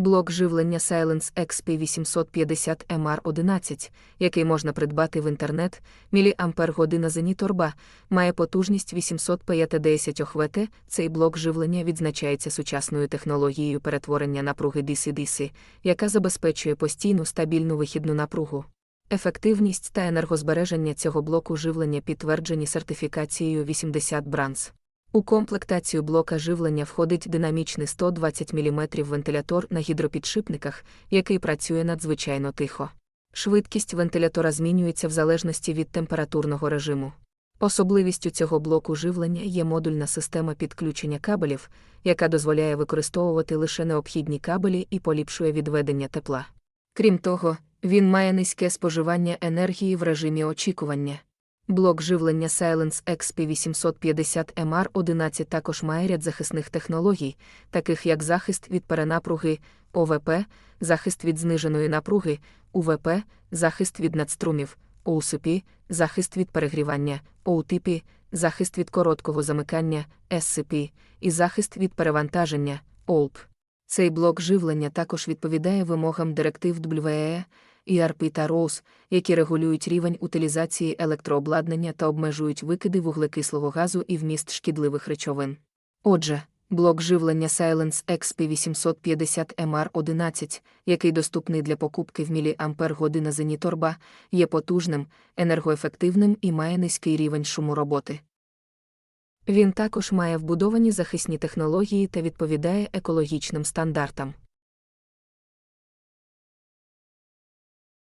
Блок живлення Silence XP850 MR11, який можна придбати в інтернет, міліампер година Зеніторба, має потужність 850 охвт. Цей блок живлення відзначається сучасною технологією перетворення напруги DC-DC, яка забезпечує постійну стабільну вихідну напругу. Ефективність та енергозбереження цього блоку живлення підтверджені сертифікацією 80 Brands. У комплектацію блока живлення входить динамічний 120 мм вентилятор на гідропідшипниках, який працює надзвичайно тихо. Швидкість вентилятора змінюється в залежності від температурного режиму. Особливістю цього блоку живлення є модульна система підключення кабелів, яка дозволяє використовувати лише необхідні кабелі і поліпшує відведення тепла. Крім того, він має низьке споживання енергії в режимі очікування. Блок живлення Silence XP850 MR11 також має ряд захисних технологій, таких як захист від перенапруги ОВП, захист від зниженої напруги, УВП, захист від надструмів, OCP, захист від перегрівання, OTP, захист від короткого замикання, SCP, і захист від перевантаження, OLP. Цей блок живлення також відповідає вимогам директив WEE, ERP та ROS, які регулюють рівень утилізації електрообладнання та обмежують викиди вуглекислого газу і вміст шкідливих речовин. Отже, блок живлення Silence XP850 MR11, який доступний для покупки в міліампер година Зеніторба, є потужним, енергоефективним і має низький рівень шуму роботи. Він також має вбудовані захисні технології та відповідає екологічним стандартам.